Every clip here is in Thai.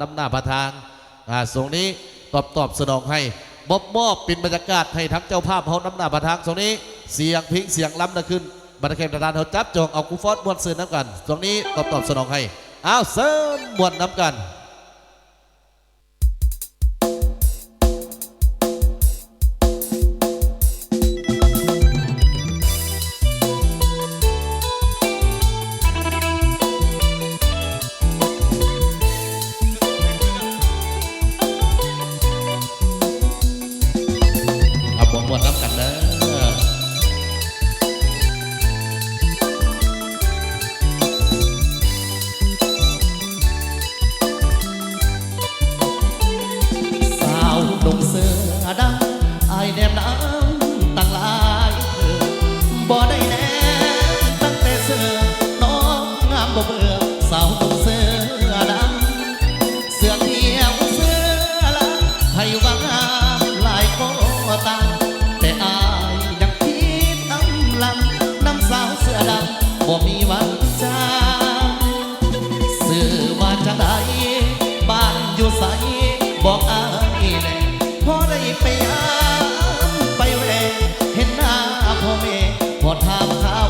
นำหน้าประธานอ่าส่งนี้ตอบตอบสนองให้มอบมอบเป็นบรรยากาศให้ทั้งเจ้าภาพเขานำหน้าประธานส่งนี้เสียงพิงเสียงล้ำนะขึ้นบรรดากาศประธานเขาจับจองเอากูฟอสมวนเสือน้ำกันส่งนี้ตอบตอบสนองให้เอาเสิร์นมวนน้ำกัน บ่มีวันจางสื่อว่าจะไดบ้านอยู่ใสบอกอายแน่พอได้ไปยามไปแวเห็นหน้าพ่อแม่พอถามข่าว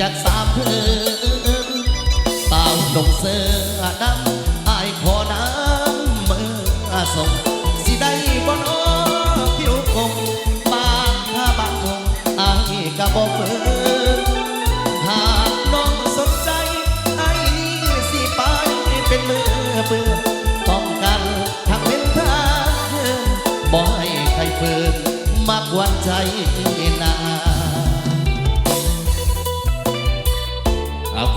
จากสามคืนสาวดงเสื้อดำอายขอน้ำมือส่งสิได้บ่นอผิวคงบางถ้าบางคงอายก็บ่เปิดหากน้องสนใจไอ้นี่สิไปเป็นมือเปื้อป้องกันทางเป็นทางเดินบ่ให้ใครเฟินมากวนใจนาเ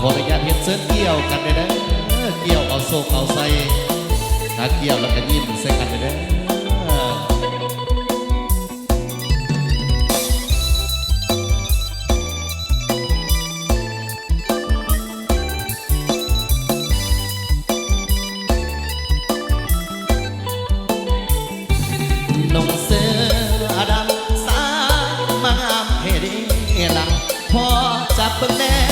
ขออนุญาตเห็นเสื้อเกี่ยวกันเลยนะเกี่ยวเอาโซกเอาใส่ถ้าเกี่ยวแล้วก็ยิ้มใส่กันเลยนะหนุ่มเสื้อดำสายมางามเฮดีลังพอจับเบิ่งแน่วัน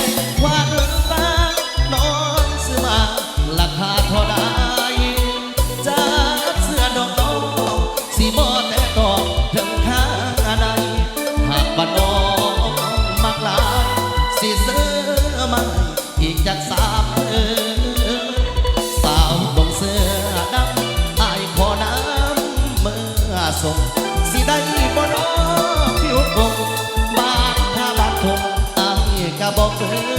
สิเสื้อมาอีกจากสามเออสาวดงเสื้อดำอายขอน้ำเมื่อส่งสิได้บ่นอผิวคงบ้านถ้าบ้านคงอายกะบอกเธอ